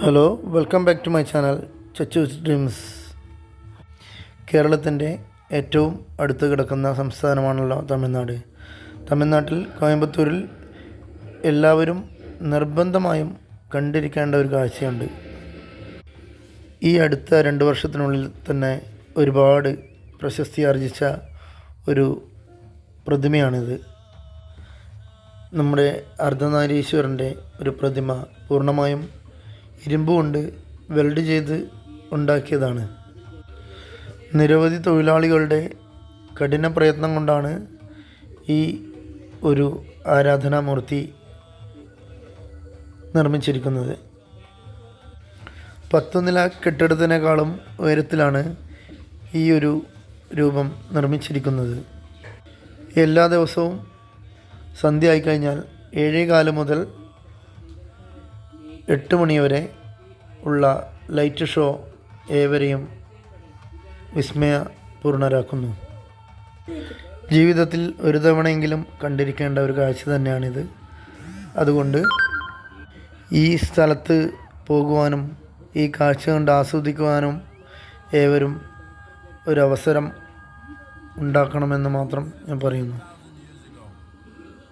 Hello welcome back to my channel Chachus dreams കേരളത്തിന്റെ ഏറ്റവും അടുത്ത് കിടക്കുന്ന സംസ്ഥാനമാണല്ലോ തമിഴ്നാട്. തമിഴ്നാട്ടിൽ കോയമ്പത്തൂരിൽ എല്ലാവരും നിർബന്ധമായും കണ്ടിരിക്കേണ്ട ഒരു കാഴ്ചയുണ്ട്. ഈ അടുത്ത രണ്ട് വർഷത്തിനുള്ളിൽ തന്നെ ഒരുപാട് പ്രശസ്തി ആർജിച്ച ഒരു പ്രതിമയാണിത്. നമ്മുടെ അർദ്ധനാരീശ്വരന്റെ ഒരു പ്രതിമ പൂർണമായും ഇരുമ്പ് കൊണ്ട് വെൽഡ് ചെയ്ത് ഉണ്ടാക്കിയതാണ്. നിരവധി തൊഴിലാളികളുടെ കഠിന പ്രയത്നം കൊണ്ടാണ് ഈ ഒരു ആരാധനാമൂർത്തി നിർമ്മിച്ചിരിക്കുന്നത്. പത്തു നില കെട്ടിടത്തിനേക്കാളും ഉയരത്തിലാണ് ഈ ഒരു രൂപം നിർമ്മിച്ചിരിക്കുന്നത്. എല്ലാ ദിവസവും സന്ധ്യ ആയിക്കഴിഞ്ഞാൽ ഏഴേ കാലം മുതൽ എട്ട് മണിവരെ ഉള്ള ലൈറ്റ് ഷോ ഏവരെയും വിസ്മയപൂർണരാക്കുന്നു ജീവിതത്തിൽ ഒരു തവണയെങ്കിലും കണ്ടിരിക്കേണ്ട ഒരു കാഴ്ച തന്നെയാണിത്. അതുകൊണ്ട് ഈ സ്ഥലത്ത് പോകുവാനും ഈ കാഴ്ച കണ്ട് ആസ്വദിക്കുവാനും ഏവരും ഒരവസരം ഉണ്ടാക്കണമെന്ന് മാത്രം ഞാൻ പറയുന്നു.